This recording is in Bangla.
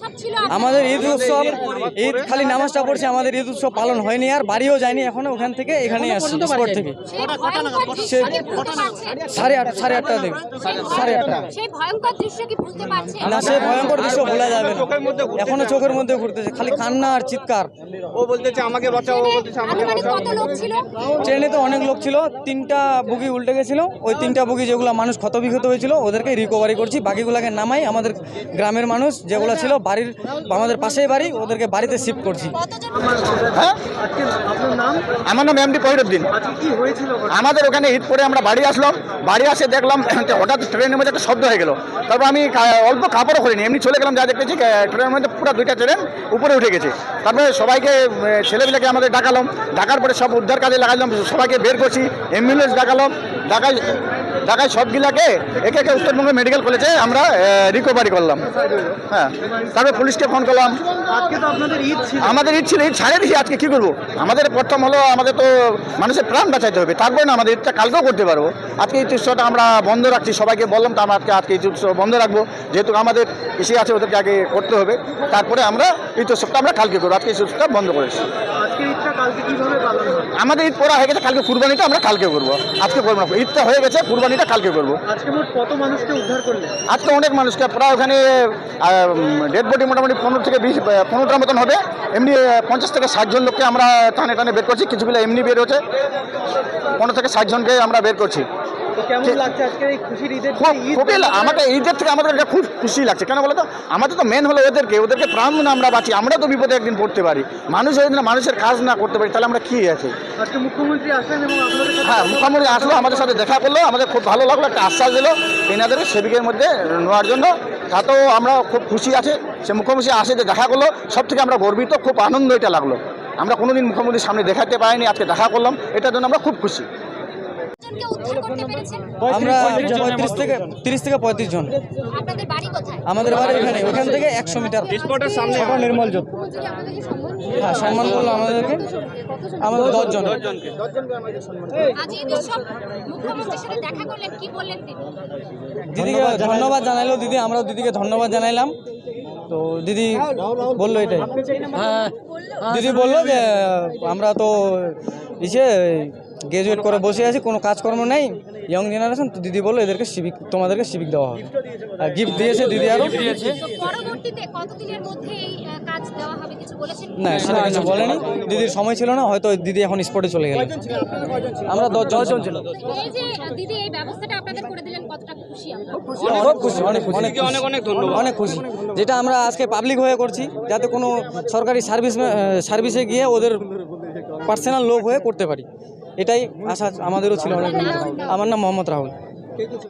সব ছিল আমাদের ঈদ উৎসব ঈদ খালি নামাজটা পড়ছে আমাদের ঈদ উৎসব পালন হয়নি আর বাড়িও যায়নি এখনও ওখান থেকে এখানেই আসছি স্পট থেকে। সাড়ে আট সাড়ে আটটা থেকে সাড়ে আটটা। সেই ভয়ঙ্কর দৃশ্য কি ভুলতে পারছেন না সে ভয়ঙ্কর দৃশ্য ভোলা যাবে না। এখনও চোখের মধ্যে ঘুরতেছে খালি কান্না আর চিৎকার। ও বলতেছে আমাকে বাঁচাও ও বলতেছে আমাকে বাঁচাও। কত লোক ছিল? ট্রেনে তো অনেক লোক ছিল তিনটা বুগি উল্টে গেছিল। ওই তিনটা বুগি যেগুলো মানুষ ক্ষতবিক্ষত হয়েছিল ওদেরকে রিকভারি করছি বাকিগুলোকে নামাই আমাদের গ্রামের মানুষ যেগুলো ছিল বাড়ির, আমাদের পাশেই বাড়ি, ওদেরকে বাড়িতে শিফট করছি। হ্যাঁ? আমার নাম এমডি পহিরুদ্দিন আমাদের ওখানে হিট পরে আমরা বাড়ি আসলাম, বাড়ি আসে দেখলাম হঠাৎ ট্রেনের মধ্যে একটা শব্দ হয়ে গেল। তারপর আমি অল্প কাপড়ও করিনি এমনি চলে গেলাম, যা দেখতেছি ট্রেনের মধ্যে পুরো দুইটা ট্রেন উপরে উঠে গেছে। তারপরে সবাইকে ছেলেপিলাকে আমাদের ডাকালাম, ডাকার পরে সব উদ্ধার কাজে লাগালাম, সবাইকে বের করছি অ্যাম্বুলেন্স ডাকালাম ডাকাই ডাকাই সবগুলাকে একে একে উত্তরবঙ্গ মেডিকেল কলেজে আমরা রিকভারি করলাম। হ্যাঁ তারপরে পুলিশকে ফোন করলাম। আমাদের ঈদ ছিল ঈদ ছাড়ে দিছি আজকে কি করব? আমাদের প্রথম হলো আমাদের তো মানুষের প্রাণ বাঁচাইতে হবে তারপরে না আমাদের ঈদটা কালকেও করতে পারব। আজকে ঈদ উৎসবটা আমরা বন্ধ রাখছি সবাইকে বললাম তো আমরা আজকে আজকে ঈদ উৎসব বন্ধ রাখব যেহেতু আমাদের কৃষি আছে ওদেরকে আগে করতে হবে। তারপরে আমরা ঈদ উৎসবটা আমরা কালকে করব আজকে ঈদ উৎসবটা বন্ধ করেছি। আজকে ঈদটা কালকে কীভাবে পালন হবে? আমাদের ঈদ পড়া হয়ে গেছে কালকে কুরবানিটা আমরা কালকে করব। আজকে করব না ঈদটা হয়ে গেছে কুরবানিটা কালকে করব। আজকে মোট কত মানুষকে উদ্ধার করলেন আজকে অনেক মানুষকে প্রায় ওখানে ডেড বডি মোটামুটি পনেরো থেকে বিশ পনেরোটার মতন হবে। এমনি পঞ্চাশ থেকে ষাটজন লোককে আমরা টানে টানে বের করছি কিছুগুলো এমনি বের হচ্ছে পনেরো থেকে ষাটজনকে আমরা বের করছি। তো কেমন লাগছে আজকে এই ঈদের থেকে আমাদের এটা খুব খুশি লাগছে। কেন বলো তো আমাদের তো মেন হলো ওদেরকে ওদেরকে প্রাণ না আমরা বাঁচি আমরা তো বিপদে একদিন পড়তে পারি। মানুষ যদি না মানুষের কাজ না করতে পারি তাহলে আমরা কি আছে? মুখ্যমন্ত্রী আসেন হ্যাঁ মুখ্যমন্ত্রী আসলো আমাদের সাথে দেখা করল আমাদের খুব ভালো লাগল একটা আশ্বাস দিল এনাদের সেবিকের মধ্যে নেওয়ার জন্য। তাতেও আমরা খুব খুশি আছে। সে মুখ্যমন্ত্রী আসে যে দেখা করল সব থেকে আমরা গর্বিত খুব আনন্দ এটা লাগল। আমরা কোনোদিন মুখ্যমন্ত্রীর সামনে দেখাতে পাইনি আজকে দেখা করলাম এটার জন্য আমরা খুব খুশি। জনকে উদ্ধার করতে পেরেছেন? আমরা পঁয়ত্রিশ থেকে তিরিশ থেকে পঁয়ত্রিশ জন। আপনাদের বাড়ি কোথায়? আমাদের বাড়ি এখানে ওখান থেকে একশো মিটার। সামনে নির্মল হ্যাঁ সম্মান করল আমাদেরকে। আমাদের দশজন দিদিকে ধন্যবাদ জানাইলো দিদি আমরাও দিদিকে ধন্যবাদ জানাইলাম। তো দিদি বলল এটাই। হ্যাঁ দিদি বলল যে আমরা তো ইসে গ্রাজুয়েট করে বসে আছি কোনো কাজকর্ম নেই। ইয়ং জেনারেশন তো দিদি বলল এদেরকে সিভিক তোমাদেরকে সিভিক দেওয়া হবে। আর গিফট দিয়েছে দিদি আরও দিয়েছে। তো পরবর্তীতে কতদিনের মধ্যে এই আহ, কাজ দেওয়া হবে কিছু বলেছেন না সেটা কিছু বলেনি। দিদির সময় ছিল না হয়তো দিদি এখন স্পটে চলে গেল আমরা দশজন ছিল এই যে আহ, দিদি এই ব্যবস্থাটা আপনাদের করে দিলেন কতটা খুশি আমরা? খুব খুশি। অনেক খুশি অনেক অনেক অনেক ধন্যবাদ। অনেক খুশি। যেটা আমরা আজকে পাবলিক হয়ে করছি যাতে কোনো সরকারি সার্ভিস সার্ভিসে গিয়ে ওদের পার্সোনাল লোক হয়ে করতে পারি। এটাই আশা আমাদেরও ছিল। অনেক আমার নাম মোহাম্মদ রাহুল।